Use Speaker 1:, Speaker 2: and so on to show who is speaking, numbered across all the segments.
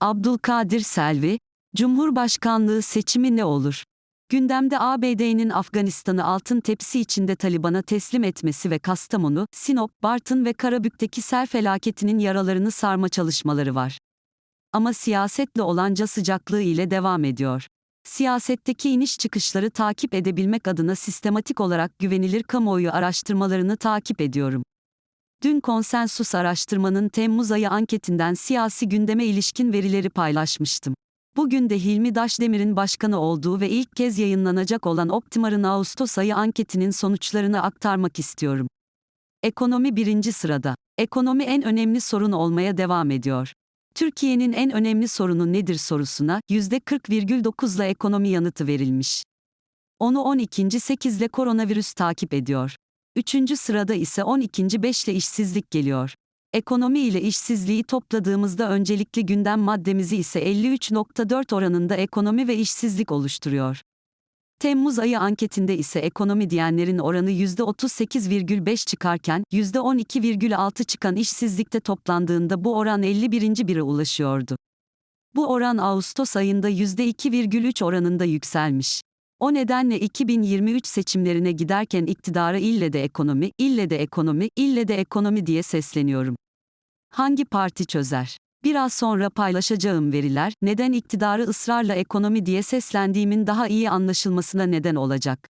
Speaker 1: Abdülkadir Selvi, Cumhurbaşkanlığı seçimi ne olur? Gündemde ABD'nin Afganistan'ı altın tepsi içinde Taliban'a teslim etmesi ve Kastamonu, Sinop, Bartın ve Karabük'teki sel felaketinin yaralarını sarma çalışmaları var. Ama siyasetle olanca sıcaklığı ile devam ediyor. Siyasetteki iniş çıkışları takip edebilmek adına sistematik olarak güvenilir kamuoyu araştırmalarını takip ediyorum. Dün konsensus araştırmanın Temmuz ayı anketinden siyasi gündeme ilişkin verileri paylaşmıştım. Bugün de Hilmi Daşdemir'in başkanı olduğu ve ilk kez yayınlanacak olan Optimar'ın Ağustos ayı anketinin sonuçlarını aktarmak istiyorum. Ekonomi birinci sırada. Ekonomi en önemli sorun olmaya devam ediyor. Türkiye'nin en önemli sorunu nedir sorusuna %40,9 ile ekonomi yanıtı verilmiş. Onu 12. 8 ile koronavirüs takip ediyor. Üçüncü sırada ise 12. 5 ile işsizlik geliyor. Ekonomi ile işsizliği topladığımızda öncelikli gündem maddemizi ise 53.4 oranında ekonomi ve işsizlik oluşturuyor. Temmuz ayı anketinde ise ekonomi diyenlerin oranı %38,5 çıkarken %12,6 çıkan işsizlikte toplandığında bu oran 51. bire ulaşıyordu. Bu oran Ağustos ayında %2,3 oranında yükselmiş. O nedenle 2023 seçimlerine giderken iktidara ille de ekonomi, ille de ekonomi, ille de ekonomi diye sesleniyorum. Hangi parti çözer? Biraz sonra paylaşacağım veriler, neden iktidarı ısrarla ekonomi diye seslendiğimin daha iyi anlaşılmasına neden olacak.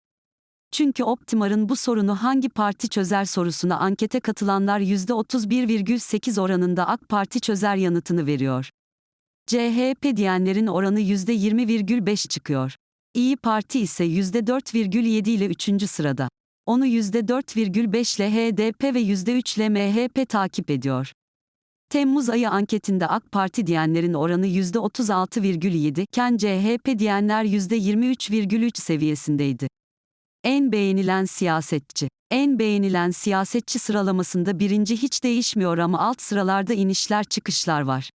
Speaker 1: Çünkü Optimar'ın bu sorunu hangi parti çözer sorusuna ankete katılanlar %31,8 oranında AK Parti çözer yanıtını veriyor. CHP diyenlerin oranı %20,5 çıkıyor. İyi Parti ise %4,7 ile 3. sırada. Onu %4,5 ile HDP ve %3 ile MHP takip ediyor. Temmuz ayı anketinde AK Parti diyenlerin oranı %36,7 iken CHP diyenler %23,3 seviyesindeydi. En beğenilen siyasetçi. En beğenilen siyasetçi sıralamasında birinci hiç değişmiyor ama alt sıralarda inişler çıkışlar var.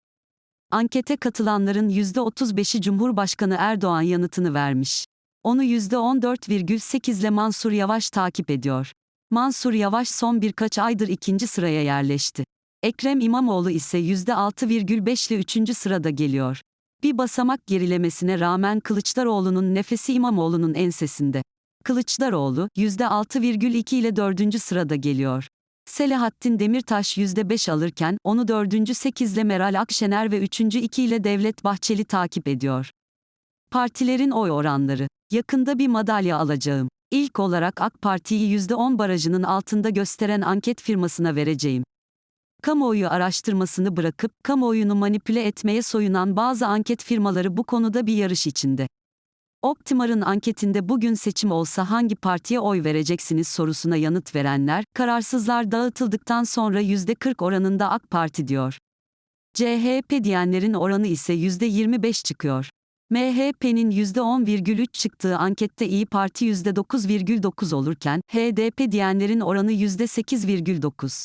Speaker 1: Ankete katılanların %35'i Cumhurbaşkanı Erdoğan yanıtını vermiş. Onu %14,8 ile Mansur Yavaş takip ediyor. Mansur Yavaş son birkaç aydır ikinci sıraya yerleşti. Ekrem İmamoğlu ise %6,5 ile üçüncü sırada geliyor. Bir basamak gerilemesine rağmen Kılıçdaroğlu'nun nefesi İmamoğlu'nun ensesinde. Kılıçdaroğlu, %6,2 ile dördüncü sırada geliyor. Selahattin Demirtaş %5 alırken, onu dördüncü 8 ile Meral Akşener ve üçüncü 2 ile Devlet Bahçeli takip ediyor. Partilerin oy oranları. Yakında bir madalya alacağım. İlk olarak AK Parti'yi %10 barajının altında gösteren anket firmasına vereceğim. Kamuoyu araştırmasını bırakıp kamuoyunu manipüle etmeye soyunan bazı anket firmaları bu konuda bir yarış içinde. Optimar'ın anketinde bugün seçim olsa hangi partiye oy vereceksiniz sorusuna yanıt verenler, kararsızlar dağıtıldıktan sonra %40 oranında AK Parti diyor. CHP diyenlerin oranı ise %25 çıkıyor. MHP'nin %10,3 çıktığı ankette İyi Parti %9,9 olurken, HDP diyenlerin oranı %8,9.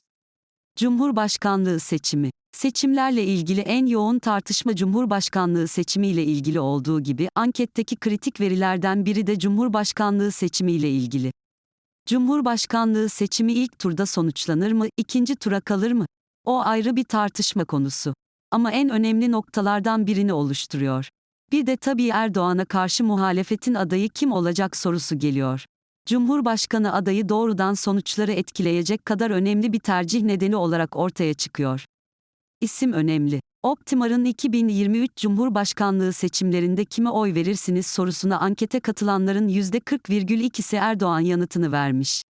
Speaker 1: Cumhurbaşkanlığı seçimi. Seçimlerle ilgili en yoğun tartışma Cumhurbaşkanlığı seçimiyle ilgili olduğu gibi anketteki kritik verilerden biri de Cumhurbaşkanlığı seçimiyle ilgili. Cumhurbaşkanlığı seçimi ilk turda sonuçlanır mı, ikinci tura kalır mı? O ayrı bir tartışma konusu. Ama en önemli noktalardan birini oluşturuyor. Bir de tabii Erdoğan'a karşı muhalefetin adayı kim olacak sorusu geliyor. Cumhurbaşkanı adayı doğrudan sonuçları etkileyecek kadar önemli bir tercih nedeni olarak ortaya çıkıyor. İsim önemli. Optimar'ın 2023 Cumhurbaşkanlığı seçimlerinde kime oy verirsiniz sorusuna ankete katılanların %40,2'si Erdoğan yanıtını vermiş.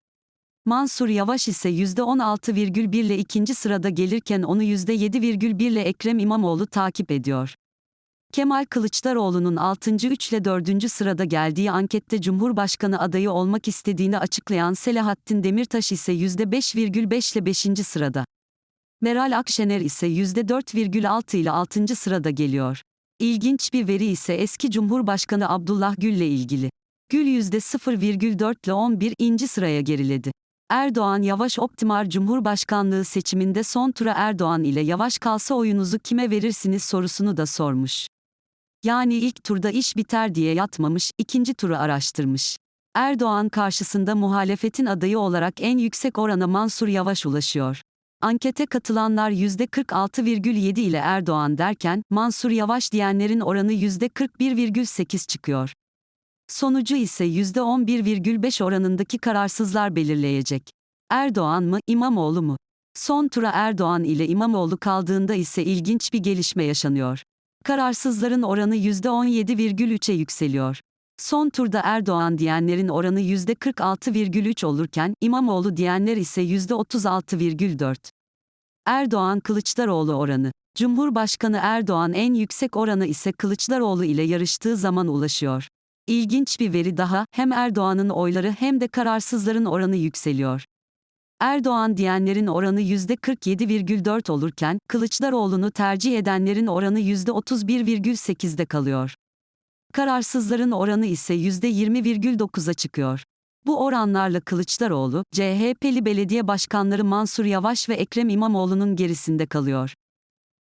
Speaker 1: Mansur Yavaş ise %16,1 ile ikinci sırada gelirken onu %7,1 ile Ekrem İmamoğlu takip ediyor. Kemal Kılıçdaroğlu'nun 6. 3 ile 4. sırada geldiği ankette Cumhurbaşkanı adayı olmak istediğini açıklayan Selahattin Demirtaş ise %5,5 ile 5. sırada. Meral Akşener ise %4,6 ile 6. sırada geliyor. İlginç bir veri ise eski Cumhurbaşkanı Abdullah Gül ile ilgili. Gül %0,4 ile 11. sıraya geriledi. Erdoğan Yavaş Optimar Cumhurbaşkanlığı seçiminde son tura Erdoğan ile Yavaş kalsa oyunuzu kime verirsiniz sorusunu da sormuş. Yani ilk turda iş biter diye yatmamış, ikinci turu araştırmış. Erdoğan karşısında muhalefetin adayı olarak en yüksek orana Mansur Yavaş ulaşıyor. Ankete katılanlar %46,7 ile Erdoğan derken, Mansur Yavaş diyenlerin oranı %41,8 çıkıyor. Sonucu ise %11,5 oranındaki kararsızlar belirleyecek. Erdoğan mı, İmamoğlu mu? Son tura Erdoğan ile İmamoğlu kaldığında ise ilginç bir gelişme yaşanıyor. Kararsızların oranı %17,3'e yükseliyor. Son turda Erdoğan diyenlerin oranı %46,3 olurken İmamoğlu diyenler ise %36,4. Erdoğan Kılıçdaroğlu oranı. Cumhurbaşkanı Erdoğan en yüksek oranı ise Kılıçdaroğlu ile yarıştığı zaman ulaşıyor. İlginç bir veri daha, hem Erdoğan'ın oyları hem de kararsızların oranı yükseliyor. Erdoğan diyenlerin oranı %47,4 olurken, Kılıçdaroğlu'nu tercih edenlerin oranı %31,8'de kalıyor. Kararsızların oranı ise %20,9'a çıkıyor. Bu oranlarla Kılıçdaroğlu, CHP'li belediye başkanları Mansur Yavaş ve Ekrem İmamoğlu'nun gerisinde kalıyor.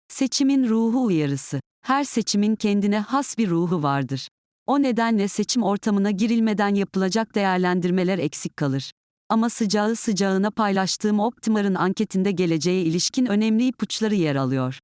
Speaker 1: Seçimin ruhu uyarısı. Her seçimin kendine has bir ruhu vardır. O nedenle seçim ortamına girilmeden yapılacak değerlendirmeler eksik kalır. Ama sıcağı sıcağına paylaştığım Optimar'ın anketinde geleceğe ilişkin önemli ipuçları yer alıyor.